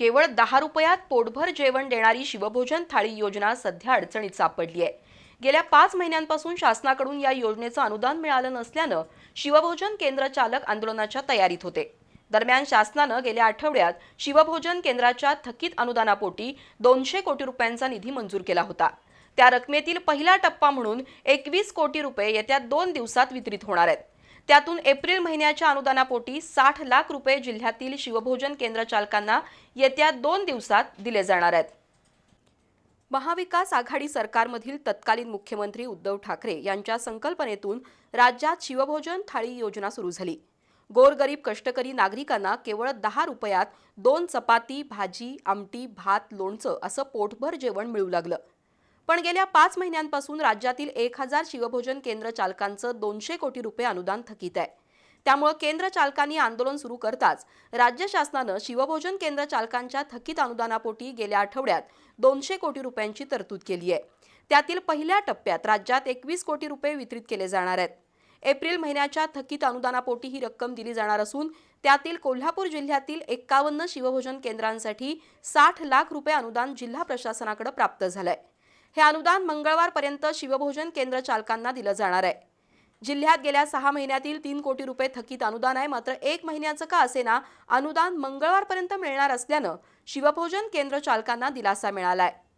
केवळ दहा रुपयात पोटभर जेवण देणारी शिवभोजन थाळी योजना सध्या अडचणीत सापडली आहे. गेल्या पाच महिन्यांपासून शासनाकडून या योजनेचं अनुदान मिळालं नसल्यानं शिवभोजन केंद्र चालक आंदोलनाच्या तयारीत होते. दरम्यान शासनानं गेल्या आठवड्यात शिवभोजन केंद्राच्या थकीत अनुदानापोटी दोनशे कोटी रुपयांचा निधी मंजूर केला होता. त्या रकमेतील पहिला टप्पा म्हणून एकवीस कोटी रुपये येत्या दोन दिवसात वितरित होणार आहेत. त्यातून एप्रिल महिन्याच्या अनुदानापोटी साठ लाख रुपये जिल्ह्यातील शिवभोजन केंद्र चालकांना येत्या दोन दिवसात दिले जाणार आहेत. महाविकास आघाडी सरकारमधील तत्कालीन मुख्यमंत्री उद्धव ठाकरे यांच्या संकल्पनेतून राज्यात शिवभोजन थाळी योजना सुरू झाली. गोरगरीब कष्टकरी नागरिकांना केवळ दहा रुपयात दोन चपाती भाजी आमटी भात लोणचं असं पोटभर जेवण मिळू लागलं. पण गेल्या पाच महिन्यांपासून राज्यातील एक हजार शिवभोजन केंद्र चालकांचं दोनशे कोटी रुपये अनुदान थकीत आहे. त्यामुळे केंद्र चालकांनी आंदोलन सुरू करताच राज्य शासनानं शिवभोजन केंद्र चालकांच्या थकीत अनुदानापोटी गेल्या आठवड्यात दोनशे कोटी रुपयांची तरतूद केली आहे. त्यातील पहिल्या टप्प्यात राज्यात एकवीस कोटी रुपये वितरित केले जाणार आहेत. एप्रिल महिन्याच्या थकीत अनुदानापोटी ही रक्कम दिली जाणार असून त्यातील कोल्हापूर जिल्ह्यातील एक्कावन्न शिवभोजन केंद्रांसाठी साठ लाख रुपये अनुदान जिल्हा प्रशासनाकडे प्राप्त झालंय. हे अनुदान मंगळवारपर्यंत शिवभोजन केंद्र चालकांना दिलं जाणार आहे. जिल्ह्यात गेल्या सहा महिन्यातील तीन कोटी रुपये थकीत अनुदान आहे. मात्र एक महिन्याचं का असेना अनुदान मंगळवारपर्यंत मिळणार असल्यानं शिवभोजन केंद्र चालकांना दिलासा मिळाला आहे